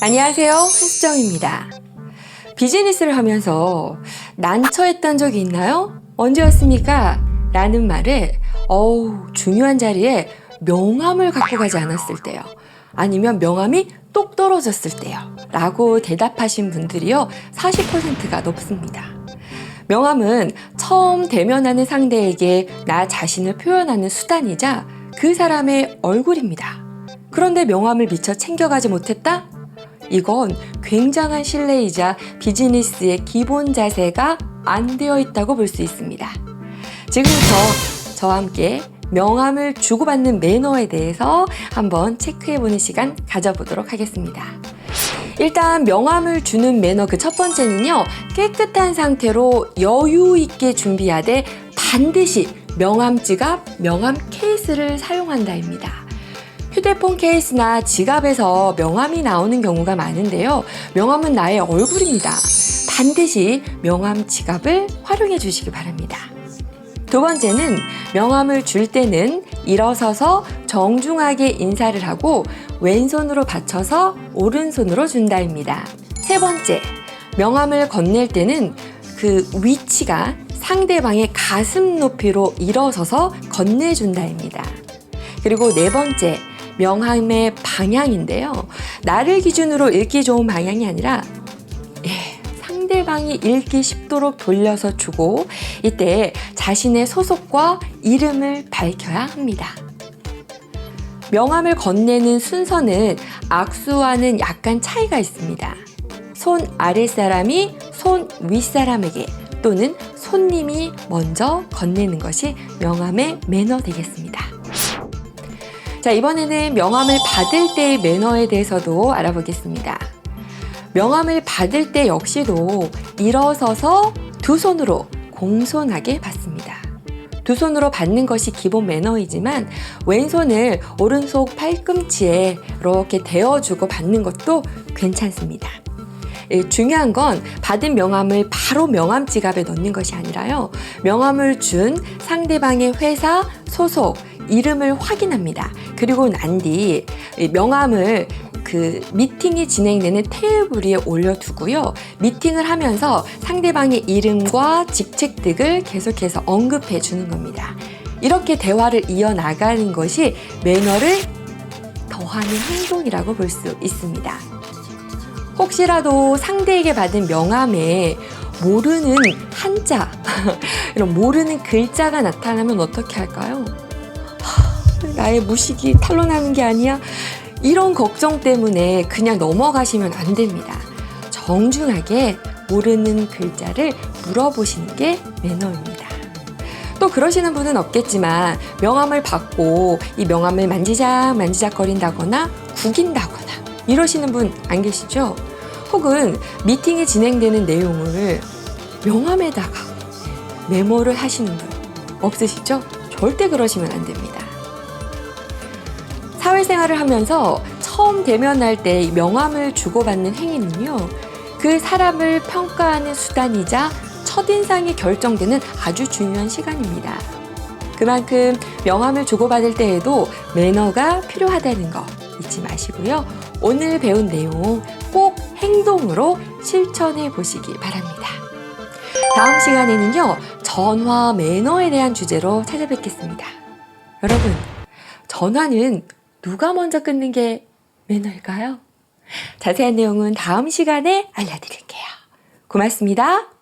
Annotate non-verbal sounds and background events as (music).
안녕하세요. 한수정입니다. 비즈니스를 하면서 난처했던 적이 있나요? 언제였습니까? 라는 말에 어우 중요한 자리에 명함을 갖고 가지 않았을 때요. 아니면 명함이 똑 떨어졌을 때요. 라고 대답하신 분들이요. 40%가 높습니다. 명함은 처음 대면하는 상대에게 나 자신을 표현하는 수단이자 그 사람의 얼굴입니다. 그런데 명함을 미처 챙겨가지 못했다? 이건 굉장한 신뢰이자 비즈니스의 기본 자세가 안 되어 있다고 볼 수 있습니다. 지금부터 저와 함께 명함을 주고받는 매너에 대해서 한번 체크해보는 시간 가져보도록 하겠습니다. 일단 명함을 주는 매너 그 첫 번째는요 깨끗한 상태로 여유 있게 준비하되 반드시 명함 지갑, 명함 케이스를 사용한다입니다. 휴대폰 케이스나 지갑에서 명함이 나오는 경우가 많은데요. 명함은 나의 얼굴입니다. 반드시 명함 지갑을 활용해 주시기 바랍니다. 두 번째는 명함을 줄 때는 일어서서 정중하게 인사를 하고 왼손으로 받쳐서 오른손으로 준다입니다. 세 번째, 명함을 건넬 때는 그 위치가 상대방의 가슴 높이로 일어서서 건네준다입니다. 그리고 네 번째, 명함의 방향인데요. 나를 기준으로 읽기 좋은 방향이 아니라 예, 상대방이 읽기 쉽도록 돌려서 주고 이때 자신의 소속과 이름을 밝혀야 합니다. 명함을 건네는 순서는 악수와는 약간 차이가 있습니다. 손 아랫사람이 손 윗사람에게 또는 손님이 먼저 건네는 것이 명함의 매너 되겠습니다. 자, 이번에는 명함을 받을 때의 매너에 대해서도 알아보겠습니다. 명함을 받을 때 역시도 일어서서 두 손으로 공손하게 받습니다. 두 손으로 받는 것이 기본 매너이지만 왼손을 오른손 팔꿈치에 이렇게 대어주고 받는 것도 괜찮습니다. 예, 중요한 건 받은 명함을 바로 명함 지갑에 넣는 것이 아니라요. 명함을 준 상대방의 회사, 소속, 이름을 확인합니다. 그리고 난 뒤 명함을 그 미팅이 진행되는 테이블 위에 올려두고요. 미팅을 하면서 상대방의 이름과 직책 등을 계속해서 언급해 주는 겁니다. 이렇게 대화를 이어나가는 것이 매너를 더하는 행동이라고 볼 수 있습니다. 혹시라도 상대에게 받은 명함에 모르는 한자, (laughs) 이런 모르는 글자가 나타나면 어떻게 할까요? 하, 나의 무식이 탄로나는 게 아니야? 이런 걱정 때문에 그냥 넘어가시면 안 됩니다. 정중하게 모르는 글자를 물어보시는 게 매너입니다. 또 그러시는 분은 없겠지만 명함을 받고 이 명함을 만지작 만지작거린다거나 구긴다거나 이러시는 분 안 계시죠? 혹은 미팅이 진행되는 내용을 명함에다가 메모를 하시는 분 없으시죠? 절대 그러시면 안 됩니다. 사회생활을 하면서 처음 대면할 때 명함을 주고받는 행위는요, 그 사람을 평가하는 수단이자 첫인상이 결정되는 아주 중요한 시간입니다. 그만큼 명함을 주고받을 때에도 매너가 필요하다는 거 잊지 마시고요. 오늘 배운 내용 꼭 행동으로 실천해 보시기 바랍니다. 다음 시간에는요, 전화 매너에 대한 주제로 찾아뵙겠습니다. 여러분, 전화는 누가 먼저 끊는 게 매너일까요? 자세한 내용은 다음 시간에 알려드릴게요. 고맙습니다.